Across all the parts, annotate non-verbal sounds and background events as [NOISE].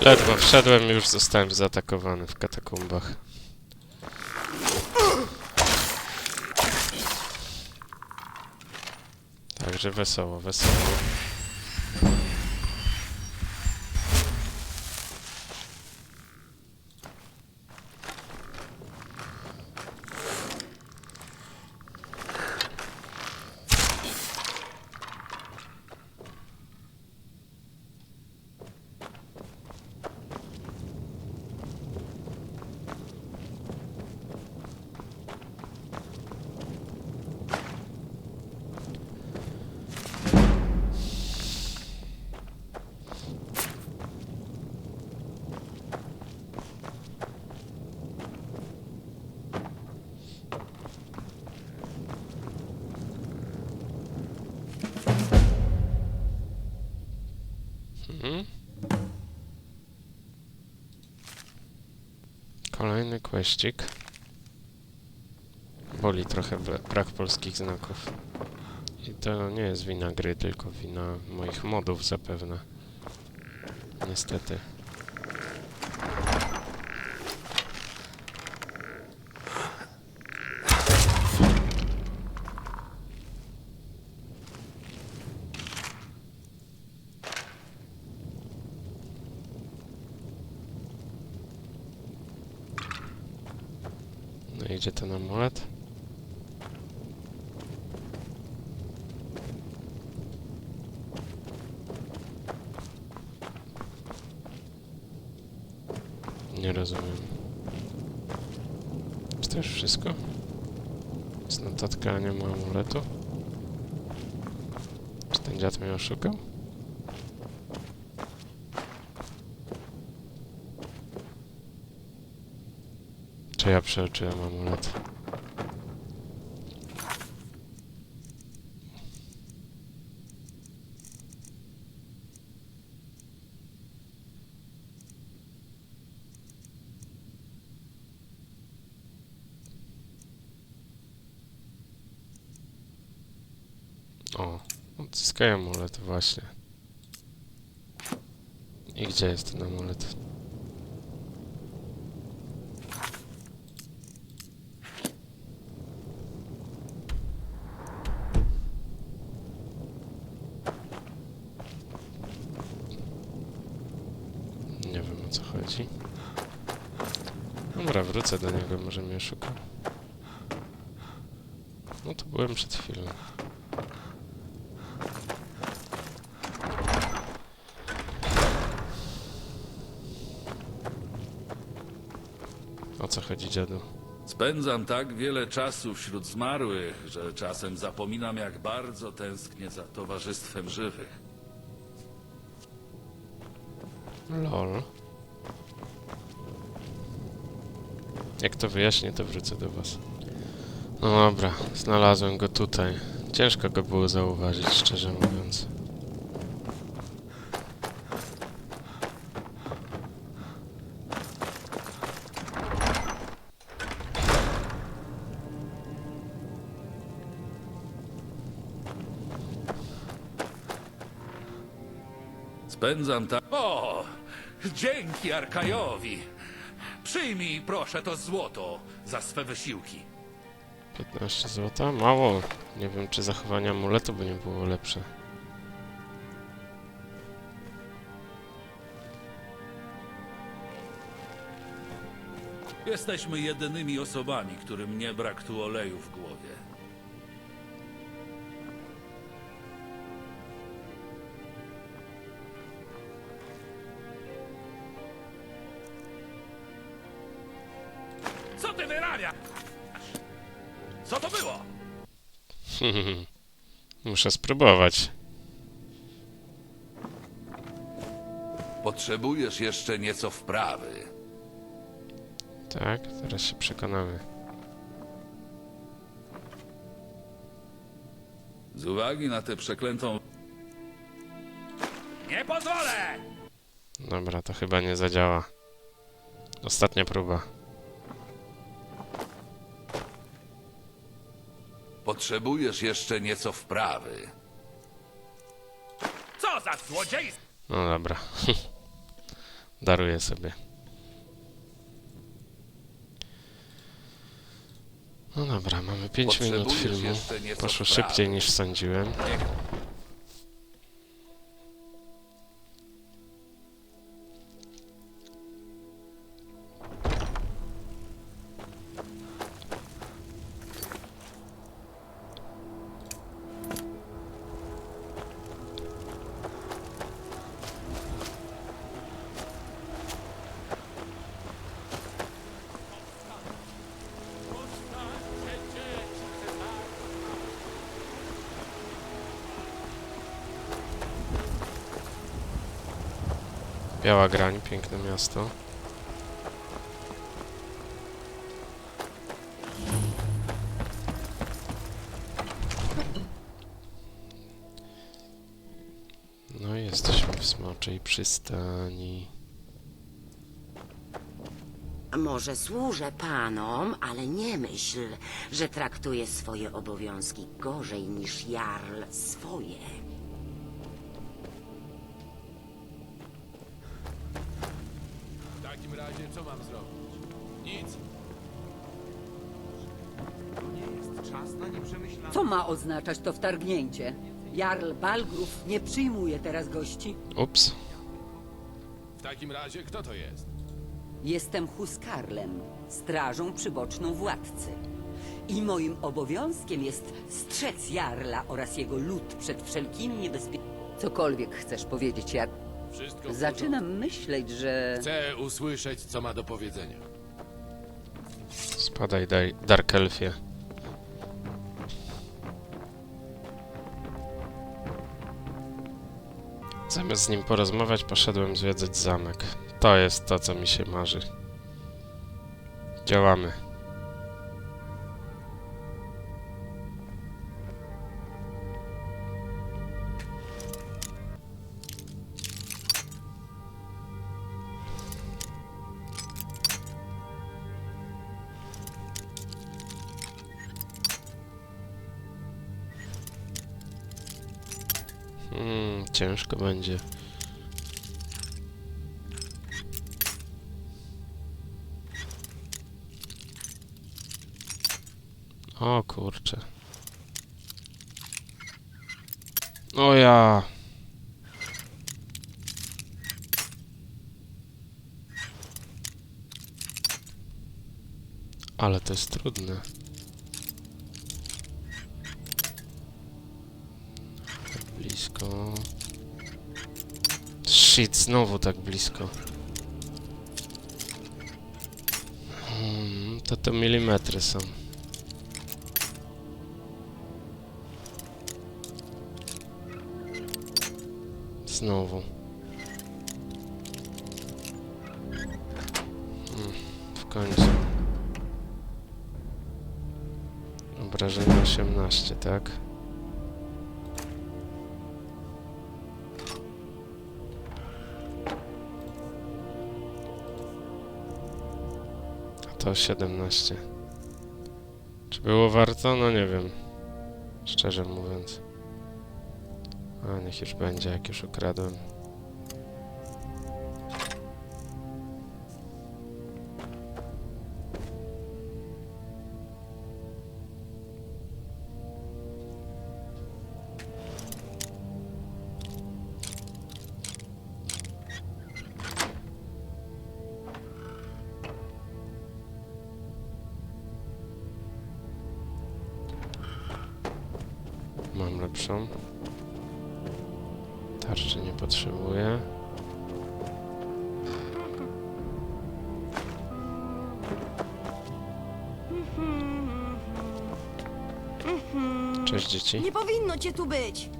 Ledwo wszedłem, już zostałem zaatakowany w katakumbach. Także wesoło, wesoło. Kolejny kweścik. Boli trochę bra- brak polskich znaków. I to nie jest wina gry, tylko wina moich modów zapewne. Niestety. No idzie ten amulet. Nie rozumiem. Czy to już wszystko? Jest notatka, nie ma amuletu? Czy ten dziad mnie oszukał? Ja przeoczyłem amulet? O, odzyskaj amulet właśnie. I gdzie jest ten amulet? Nie wiem o co chodzi. Wrócę do niego, może mnie szukał. No to byłem przed chwilą. O co chodzi, dziadu? Spędzam tak wiele czasu wśród zmarłych, że czasem zapominam, jak bardzo tęsknię za towarzystwem żywych. Lol. Jak to wyjaśnię, to wrócę do was. No dobra, znalazłem go tutaj. Ciężko go było zauważyć, szczerze mówiąc. Spędzam tak. O! Dzięki Arkajowi! Przyjmij proszę to złoto za swe wysiłki. 15 złota? Mało. Nie wiem, czy zachowanie amuletu by nie było lepsze. Jesteśmy jedynymi osobami, którym nie brak tu oleju w głowie. [LAUGHS] Muszę spróbować. Potrzebujesz jeszcze nieco wprawy. Tak, teraz się przekonamy. Z uwagi na tę przeklętą... Nie pozwolę! Dobra, to chyba nie zadziała. Ostatnia próba. Potrzebujesz jeszcze nieco wprawy. Co za złodziejstwo! No dobra. [LAUGHS] Daruję sobie. No dobra, mamy 5 minut Potrzebujesz filmu. jeszcze nieco Poszło wprawy. szybciej niż sądziłem. Niech Biała grań, piękne miasto. No i jesteśmy w Smoczej Przystani. Może służę panom, ale nie myśl, że traktuję swoje obowiązki gorzej niż Jarl swoje. Co mam zrobić? Nic. To nie jest czas na nieprzemyślane... Co ma oznaczać to wtargnięcie? Jarl Balgrów nie przyjmuje teraz gości. Ups. W takim razie kto to jest? Jestem Huskarlem, strażą przyboczną władcy. I moim obowiązkiem jest strzec Jarla oraz jego lud przed wszelkimi niebezpieczeństwami. Cokolwiek chcesz powiedzieć, Jarl. Wszystko w Zaczynam myśleć, że... Chcę usłyszeć, co ma do powiedzenia. Spadaj, daj, Dark Elfie. Zamiast z nim porozmawiać, poszedłem zwiedzać zamek. To jest to, co mi się marzy. Działamy. Ciężko będzie. O kurczę. O ja. Ale to jest trudne. Blisko. Shit, znowu tak blisko. Hmm, to to milimetry są. Znowu. Hmm, w końcu. Obrażenie 18, tak? To 17. Czy było warto? No nie wiem. Szczerze mówiąc. A niech już będzie, jak już ukradłem. Tarczy nie potrzebuję. Cześć dzieci. Nie powinno cię tu być.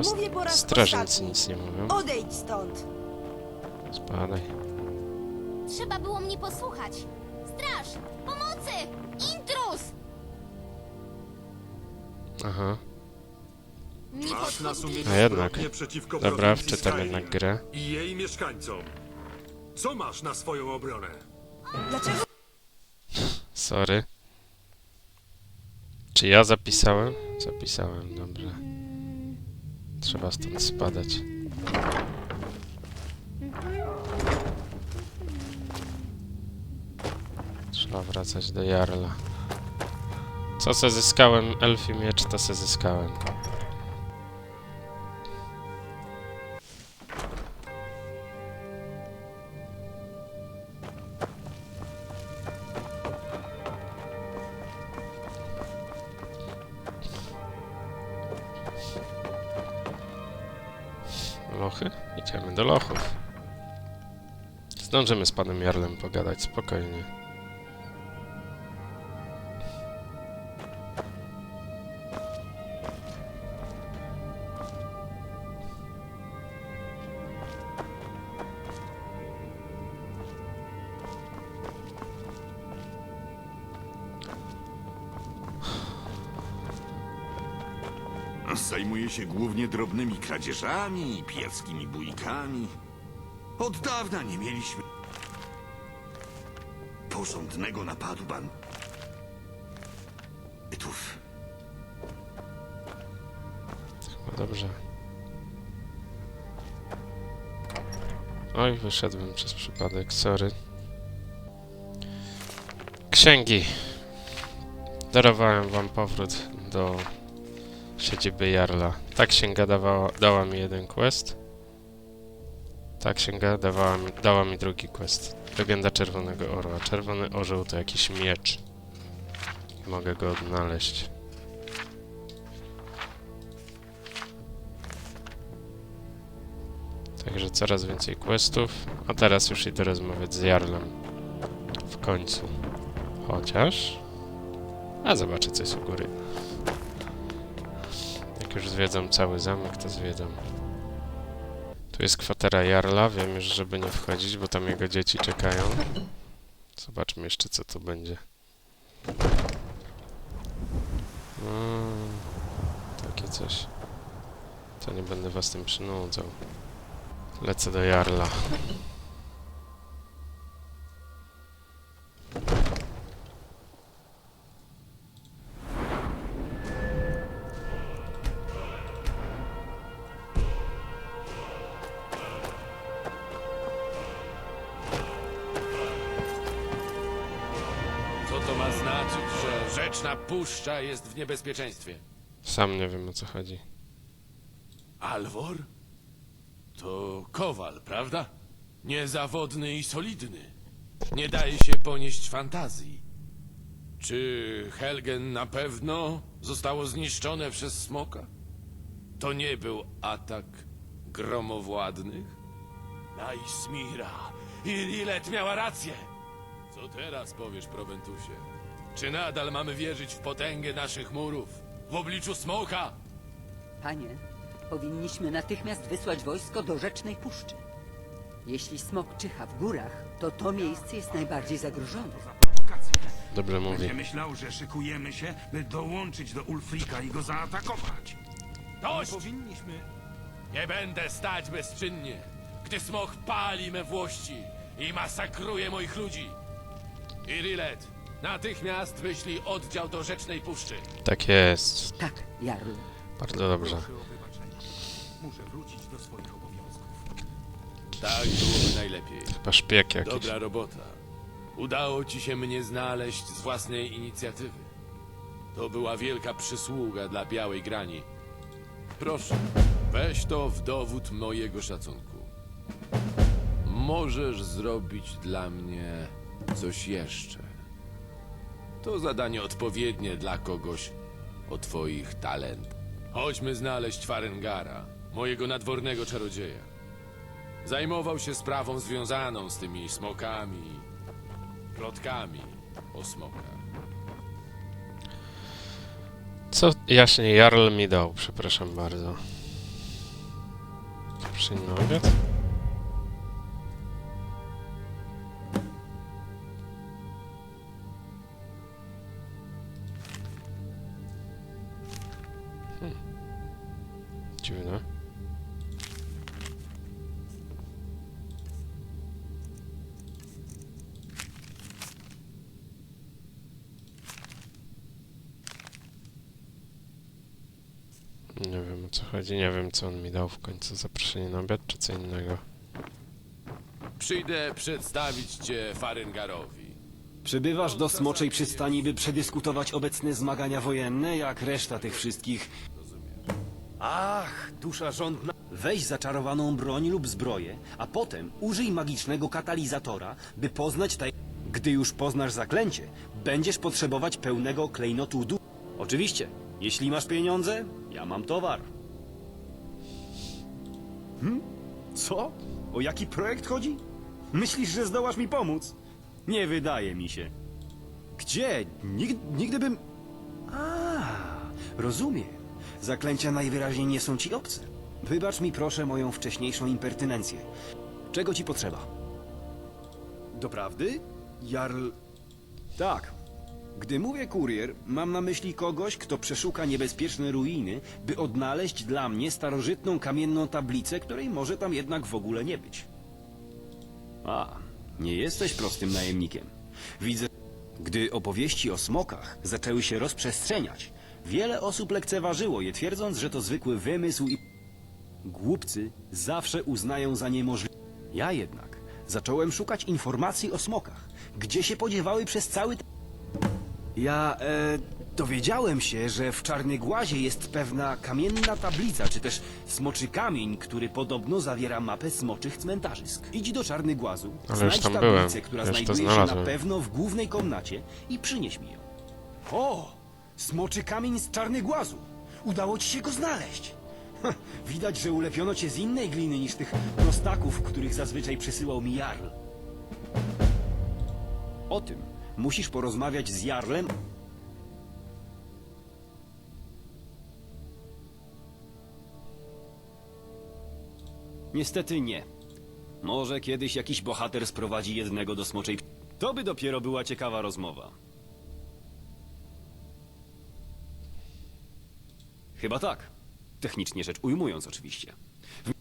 Os- Mówię po raz Strażnicy ostatni. nic nie mówią. Odejdź stąd. Spadaj. Trzeba było mnie posłuchać. Straż! Pomocy! Intruz! Aha. Masz na sumieniu no jednak. przeciwko Dobra, prowincji wczytam jednak grę. I jej mieszkańcom. Co masz na swoją obronę? Dlaczego Sorry. Czy ja zapisałem? Zapisałem, dobrze. Trzeba stąd spadać. Trzeba wracać do Jarla. Co se zyskałem? Elfi miecz to se zyskałem. Zdążymy z panem Jarlem pogadać spokojnie. Zajmuje się głównie drobnymi kradzieżami i pieckimi bójkami. Od dawna nie mieliśmy porządnego napadu banditów. No dobrze. Oj, wyszedłem przez przypadek, sorry. Księgi. Darowałem wam powrót do siedziby Jarla. Ta księga dawała, dała mi jeden quest. Ta księga dawała mi, dała mi drugi quest. Legenda Czerwonego Orła. Czerwony orzeł to jakiś miecz. Mogę go odnaleźć. Także coraz więcej questów. A teraz już idę rozmawiać z Jarlem. W końcu. Chociaż... A zobaczę co jest u góry. Jak już zwiedzam cały zamek, to zwiedzam. Tu jest kwatera Jarla. Wiem już, żeby nie wchodzić, bo tam jego dzieci czekają. Zobaczmy jeszcze co tu będzie. Mm, takie coś. To nie będę was tym przynudzał. Lecę do Jarla. Puszcza jest w niebezpieczeństwie? Sam nie wiem o co chodzi. Alwor? To kowal, prawda? Niezawodny i solidny. Nie daje się ponieść fantazji. Czy Helgen na pewno zostało zniszczone przez smoka? To nie był atak gromowładnych? Naismira i Lilet miała rację. Co teraz powiesz, Proventusie? Czy nadal mamy wierzyć w potęgę naszych murów? W obliczu smoka? Panie, powinniśmy natychmiast wysłać wojsko do Rzecznej Puszczy. Jeśli smok czyha w górach, to to miejsce jest najbardziej zagrożone. Dobrze mówi. Będzie myślał, że szykujemy się, by dołączyć do Ulfrika i go zaatakować. Dość! powinniśmy... Nie będę stać bezczynnie, gdy smok pali me włości i masakruje moich ludzi. Irilet, natychmiast wyślij oddział do Rzecznej Puszczy. Tak jest. Tak, Jarlu. Bardzo dobrze. Proszę o wybaczenie. Muszę wrócić do swoich obowiązków. Tak byłoby najlepiej. Chyba szpieg jakiś. Dobra robota. Udało ci się mnie znaleźć z własnej inicjatywy. To była wielka przysługa dla Białej Grani. Proszę, weź to w dowód mojego szacunku. Możesz zrobić dla mnie coś jeszcze. To zadanie odpowiednie dla kogoś o twoich talentach. Chodźmy znaleźć Farengara, mojego nadwornego czarodzieja. Zajmował się sprawą związaną z tymi smokami, plotkami o smokach. Co jaśnie Jarl mi dał? Przepraszam bardzo. Przyjmę obiad? Hmm. Dziwne. Nie wiem o co chodzi, nie wiem co on mi dał w końcu, zaproszenie na obiad czy co innego. Przyjdę przedstawić cię Farengarowi. Przybywasz do Smoczej Przystani, by przedyskutować obecne zmagania wojenne, jak reszta tych wszystkich. Ach, dusza żądna. Weź zaczarowaną broń lub zbroję, a potem użyj magicznego katalizatora, by poznać taj... Gdy już poznasz zaklęcie, będziesz potrzebować pełnego klejnotu du... Oczywiście, jeśli masz pieniądze, ja mam towar. Hmm? Co? O jaki projekt chodzi? Myślisz, że zdołasz mi pomóc? Nie wydaje mi się. Gdzie? Nig nigdy bym... A, rozumiem. Zaklęcia najwyraźniej nie są ci obce. Wybacz mi proszę moją wcześniejszą impertynencję. Czego ci potrzeba? Doprawdy? Jarl... Tak. Gdy mówię kurier, mam na myśli kogoś, kto przeszuka niebezpieczne ruiny, by odnaleźć dla mnie starożytną kamienną tablicę, której może tam jednak w ogóle nie być. A, nie jesteś prostym najemnikiem. Widzę, gdy opowieści o smokach zaczęły się rozprzestrzeniać, wiele osób lekceważyło je, twierdząc, że to zwykły wymysł i... Głupcy zawsze uznają za niemożliwe. Ja jednak zacząłem szukać informacji o smokach. Gdzie się podziewały przez cały... te- Ja, e, dowiedziałem się, że w Czarnej Głazie jest pewna kamienna tablica, czy też smoczy kamień, który podobno zawiera mapę smoczych cmentarzysk. Idź do Czarny Głazu, Ale już znajdź tam tablicę, byłem. która Już to znajduje się na znalazłem. pewno w głównej komnacie i przynieś mi ją. O! Smoczy kamień z Czarny Głazu! Udało ci się go znaleźć! Widać, że ulepiono cię z innej gliny niż tych prostaków, których zazwyczaj przysyłał mi Jarl. O tym musisz porozmawiać z Jarlem. Niestety nie. Może kiedyś jakiś bohater sprowadzi jednego do smoczej... To by dopiero była ciekawa rozmowa. Chyba tak. Technicznie rzecz ujmując oczywiście. W-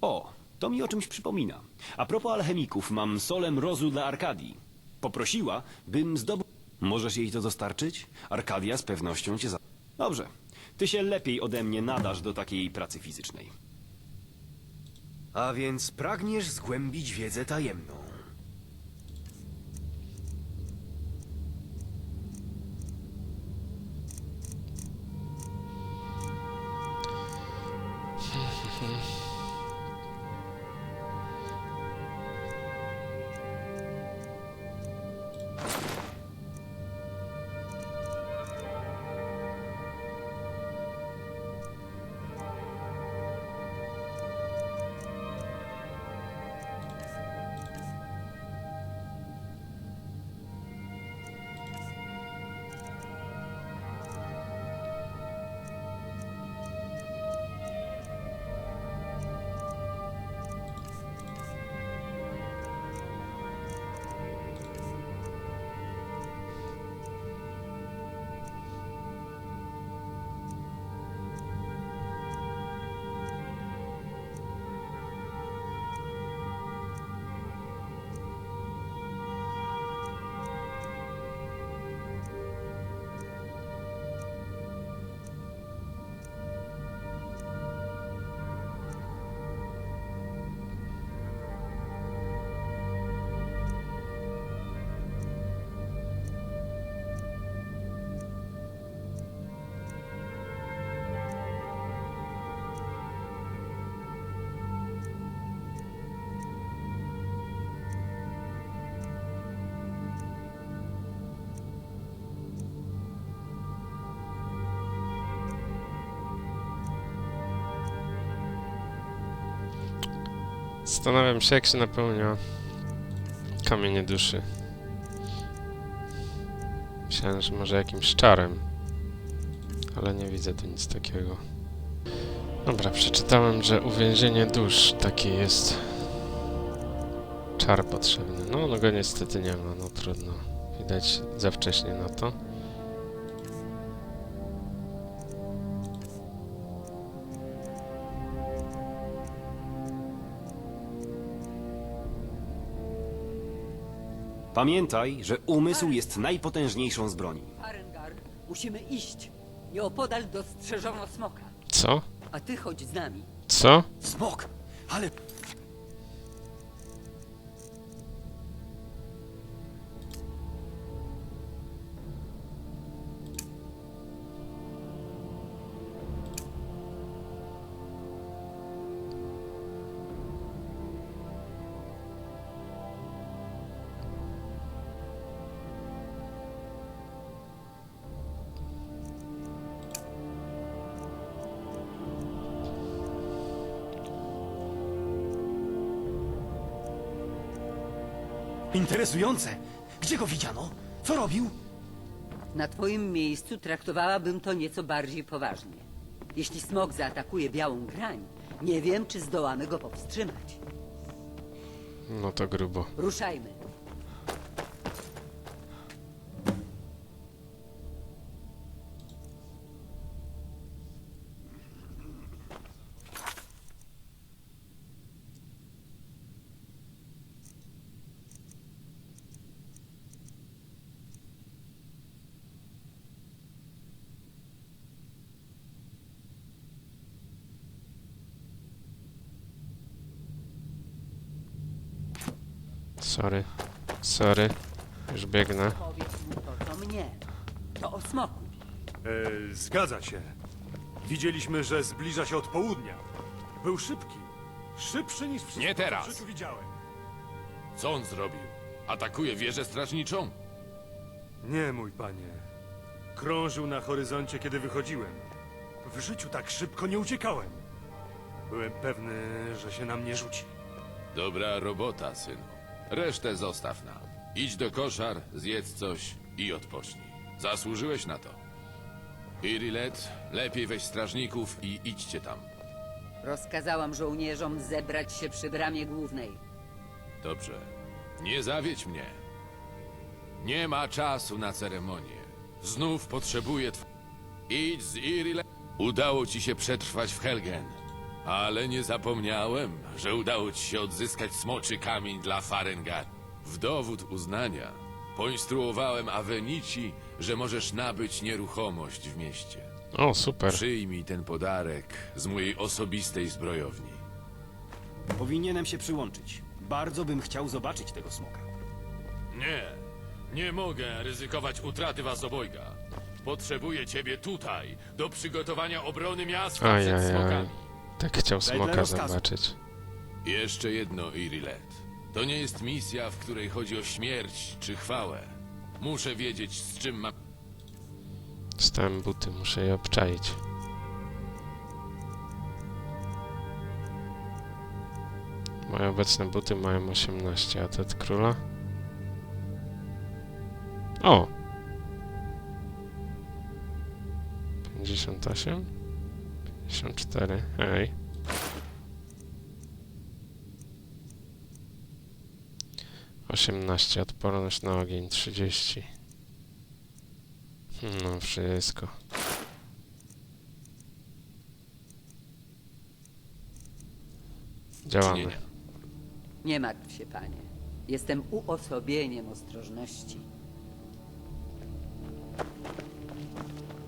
O, to mi o czymś przypomina. A propos alchemików, mam solę mrozu dla Arkadii. Poprosiła, bym zdobył... Możesz jej to dostarczyć? Arkadia z pewnością cię za... Dobrze. Ty się lepiej ode mnie nadasz do takiej pracy fizycznej. A więc pragniesz zgłębić wiedzę tajemną. Zastanawiam się, jak się napełnia kamienie duszy. Myślałem, że może jakimś czarem. Ale nie widzę tu nic takiego. Dobra, przeczytałem, że uwięzienie dusz taki jest czar potrzebny. No, no go niestety nie ma, no trudno. Widać za wcześnie na to. Pamiętaj, że umysł jest najpotężniejszą z broni. Farengar, musimy iść. Nieopodal dostrzeżono smoka. Co? A ty chodź z nami. Co? Smok! Ale Interesujące. Gdzie go widziano? Co robił? Na twoim miejscu traktowałabym to nieco bardziej poważnie. Jeśli smok zaatakuje białą grań, nie wiem, czy zdołamy go powstrzymać. No to grubo. Ruszajmy. Sorry. Sorry. Już biegnę. Powiedz mu to, co mnie. To o smoku. E, zgadza się. Widzieliśmy, że zbliża się od południa. Był szybki. Szybszy niż wszystko, Nie teraz. co w życiu widziałem. Co on zrobił? Atakuje wieżę strażniczą? Nie, mój panie. Krążył na horyzoncie, kiedy wychodziłem. W życiu tak szybko nie uciekałem. Byłem pewny, że się na mnie rzuci. Dobra robota, synu. Resztę zostaw nam. Idź do koszar, zjedz coś i odpocznij. Zasłużyłeś na to. Irilet, lepiej weź strażników i idźcie tam. Rozkazałam żołnierzom zebrać się przy bramie głównej. Dobrze. Nie zawiedź mnie. Nie ma czasu na ceremonię. Znów potrzebuję tw... Idź z Irile. Udało ci się przetrwać w Helgen. Ale nie zapomniałem, że udało ci się odzyskać smoczy kamień dla Farengar. W dowód uznania poinstruowałem Avenici, że możesz nabyć nieruchomość w mieście. O, super. Przyjmij ten podarek z mojej osobistej zbrojowni. Powinienem się przyłączyć. Bardzo bym chciał zobaczyć tego smoka. Nie, nie mogę ryzykować utraty was obojga. Potrzebuję ciebie tutaj, do przygotowania obrony miasta przed Ajajaj. smokami. Tak chciał smoka rozkazu. zobaczyć. Jeszcze jedno, Irilet. To nie jest misja, w której chodzi o śmierć czy chwałę. Muszę wiedzieć, z czym mam... Dostałem buty, muszę je obczaić. Moje obecne buty mają 18, a te od króla? O! 58? 54, hej. Osiemnaście, odporność na ogień, trzydzieści. No, wszystko. Działamy. Nie martw się, panie. Jestem uosobieniem ostrożności.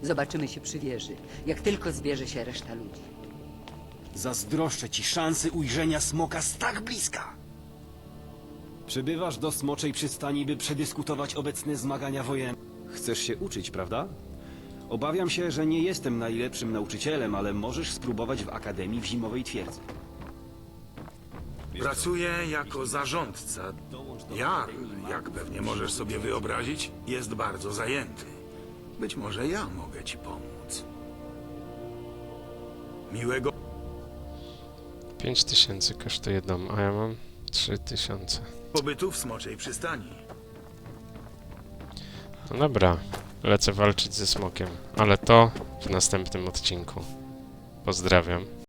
Zobaczymy się przy wieży, jak tylko zbierze się reszta ludzi. Zazdroszczę ci szansy ujrzenia smoka z tak bliska. Przybywasz do smoczej przystani, by przedyskutować obecne zmagania wojenne. Chcesz się uczyć, prawda? Obawiam się, że nie jestem najlepszym nauczycielem, ale możesz spróbować w Akademii w Zimowej Twierdzy. Pracuję jako zarządca. Jarl, jak pewnie możesz sobie wyobrazić, jest bardzo zajęty. Być może ja mogę ci pomóc. Miłego 5000 kosztuje dom, a ja mam 3000. pobytu w Smoczej Przystani. No dobra, lecę walczyć ze smokiem, ale to w następnym odcinku. Pozdrawiam.